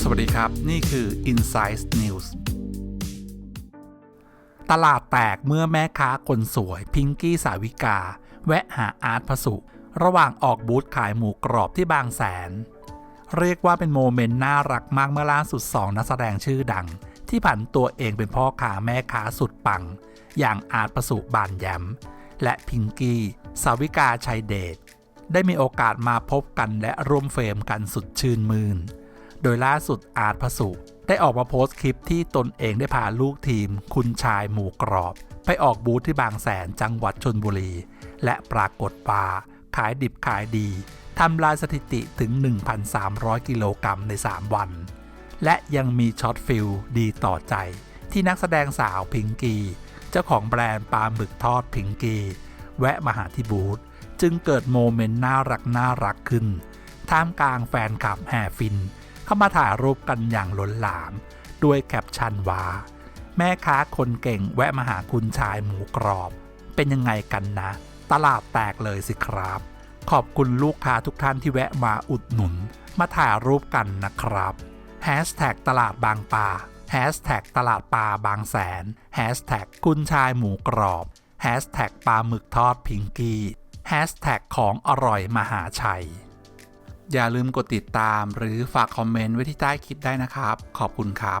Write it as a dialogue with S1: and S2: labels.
S1: สวัสดีครับ นี่คือ Insight News ตลาดแตกเมื่อแม่ค้าคนสวย พิงกี้สาวิกา แวะหาอาร์ตพสุ ระหว่างออกบูธขายหมูกรอบที่บางแสน เรียกว่าเป็นโมเมนต์น่ารักมากเมื่อล่าสุดสองนักแสดงชื่อดัง ที่ผันตัวเองเป็นพ่อค้าแม่ค้าสุดปัง อย่างอาร์ตประสุบานแยมและพิงกี้สาวิกาชัยเดช ได้มีโอกาสมาพบกันและร่วมเฟรมกันสุดชื่นมืน โดยล่าสุดอาร์ตพสุได้ออกมาโพสต์คลิปที่ตนเองได้พาลูกทีม คุณชายหมูกรอบ ไปออกบูธที่บางแสนจังหวัดชนบุรี และปรากฏว่าขายดิบขายดีทำลายสถิติถึง 1,300 กิโลกรัมใน 3 วัน และยังมีช็อตฟิลดีต่อใจ ที่นักแสดงสาวพิงกี้เจ้าของแบรนด์ปลาหมึกทอดพิงกี้แวะมาหาที่บูธ จึงเกิดโมเมนต์น่ารักน่ารักขึ้น ท่ามกลางแฟนคลับแห่ฟิน เข้ามาถ่ายรูปกันอย่างล้นหลาม ด้วยแคปชั่นว่า แม่ค้าคนเก่งแวะมาหาคุณชายหมูกรอบ เป็นยังไงกันนะ ตลาดแตกเลยสิครับ ขอบคุณลูกค้าทุกท่านที่แวะมาอุดหนุน มาถ่ายรูปกันนะครับแฮชแท็กตลาดบางปลาแฮชแท็กตลาดปลาบางแสนแฮชแท็กคุณชายหมูกรอบแฮชแท็กปลาหมึกทอดพิงกี้ แฮชแท็กของอร่อยมหาชัย อย่าลืมกดติดตามหรือฝากคอมเมนต์ไว้ที่ใต้คลิปได้นะครับ ขอบคุณครับ